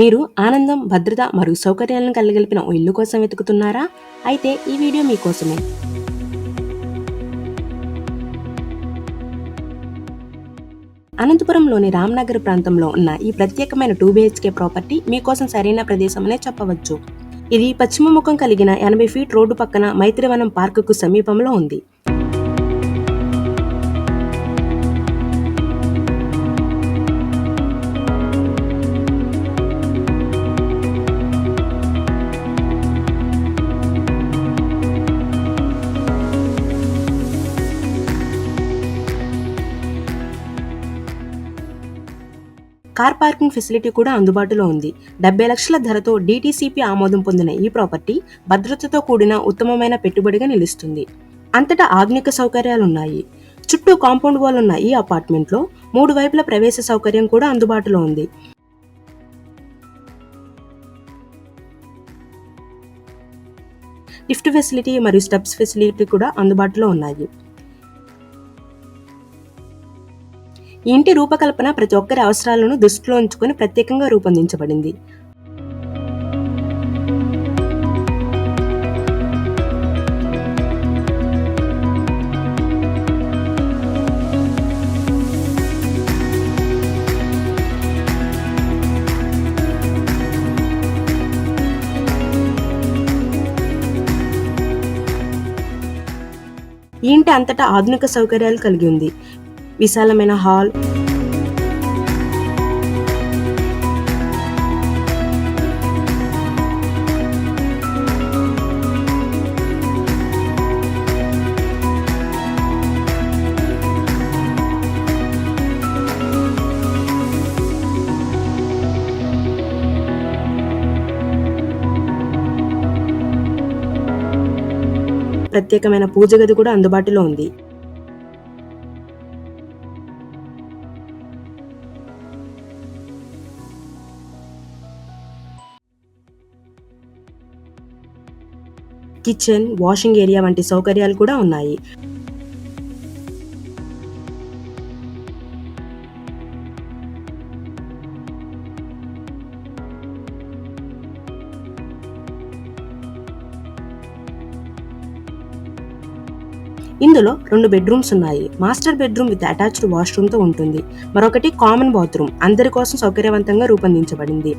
మీరు ఆనందం భద్రత మరియు సౌకర్యాలను కలగలిపిన ఓ ఇల్లు కోసం వెతుకుతున్నారా? అయితే ఈ వీడియో మీకోసమే. అనంతపురంలోని రామ్నగర్ ప్రాంతంలో ఉన్న ఈ ప్రత్యేకమైన టూ బిహెచ్కే ప్రాపర్టీ మీకోసం సరైన ప్రదేశమనే చెప్పవచ్చు. ఇది పశ్చిమ ముఖం కలిగిన ఎనభై ఫీట్ రోడ్డు పక్కన మైత్రివనం పార్కుకు సమీపంలో ఉంది. కార్ పార్కింగ్ ఫెసిలిటీ కూడా అందుబాటులో ఉంది. డెబ్బై లక్షల ధరతో డీటీసీపీ ఆమోదం పొందిన ఈ ప్రాపర్టీ భద్రతతో కూడిన ఉత్తమమైన పెట్టుబడిగా నిలుస్తుంది. అంతటా ఆధునిక సౌకర్యాలున్నాయి. చుట్టూ కాంపౌండ్ వాల్ ఉన్న ఈ అపార్ట్మెంట్లో మూడు వైపుల ప్రవేశ సౌకర్యం కూడా అందుబాటులో ఉంది. లిఫ్ట్ ఫెసిలిటీ మరియు స్టెప్స్ ఫెసిలిటీ కూడా అందుబాటులో ఉన్నాయి. ఇంటి రూపకల్పన ప్రతి ఒక్కరి అవసరాలను దృష్టిలో ఉంచుకొని ప్రత్యేకంగా రూపొందించబడింది. ఇంటి అంతటా ఆధునిక సౌకర్యాలు కలిగి ఉంది. విశాలమైన హాల్. ప్రత్యేకమైన పూజ గది కూడా అందుబాటులో ఉంది. కిచెన్ వాషింగ్ ఏరియా వంటి సౌకర్యాలు కూడా ఉన్నాయి. ఇందులో రెండు బెడ్రూమ్స్ ఉన్నాయి. మాస్టర్ బెడ్రూమ్ విత్ అటాచ్డ్ వాష్రూమ్తో ఉంటుంది. మరొకటి కామన్ బాత్రూమ్. అందరి కోసం సౌకర్యవంతంగా రూపొందించబడింది.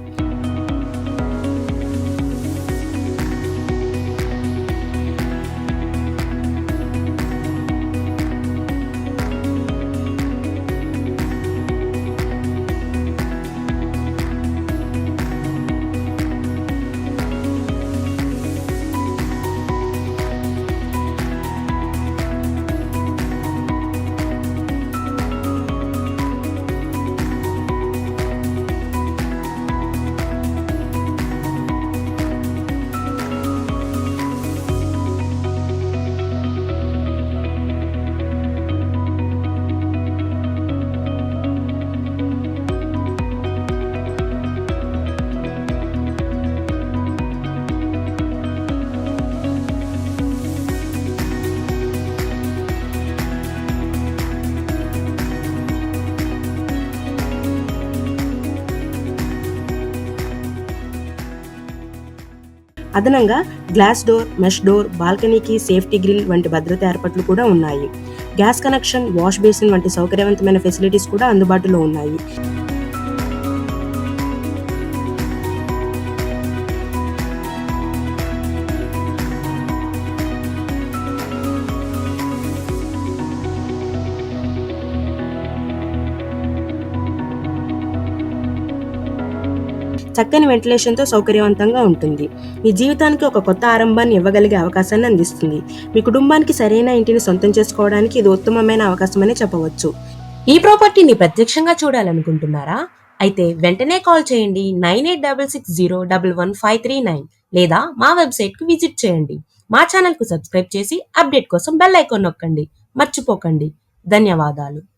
అదనంగా గ్లాస్ డోర్ మెష్ డోర్ బాల్కనీకి సేఫ్టీ గ్రిల్ వంటి భద్రత ఏర్పాట్లు కూడా ఉన్నాయి. గ్యాస్ కనెక్షన్ వాష్ బేసిన్ వంటి సౌకర్యవంతమైన ఫెసిలిటీస్ కూడా అందుబాటులో ఉన్నాయి. చక్కని వెంటిలేషన్తో సౌకర్యవంతంగా ఉంటుంది. మీ జీవితానికి ఒక కొత్త ఆరంభాన్ని ఇవ్వగలిగే అవకాశాన్ని అందిస్తుంది. మీ కుటుంబానికి సరైన ఇంటిని సొంతం చేసుకోవడానికి ఇది ఉత్తమమైన అవకాశమని చెప్పవచ్చు. ఈ ప్రాపర్టీని ప్రత్యక్షంగా చూడాలనుకుంటున్నారా? అయితే వెంటనే కాల్ చేయండి nine eight double six zero double one five three nine లేదా మా వెబ్సైట్కు విజిట్ చేయండి. మా ఛానల్కు సబ్స్క్రైబ్ చేసి అప్డేట్ కోసం బెల్ ఐకాన్ నొక్కండి. మర్చిపోకండి. ధన్యవాదాలు.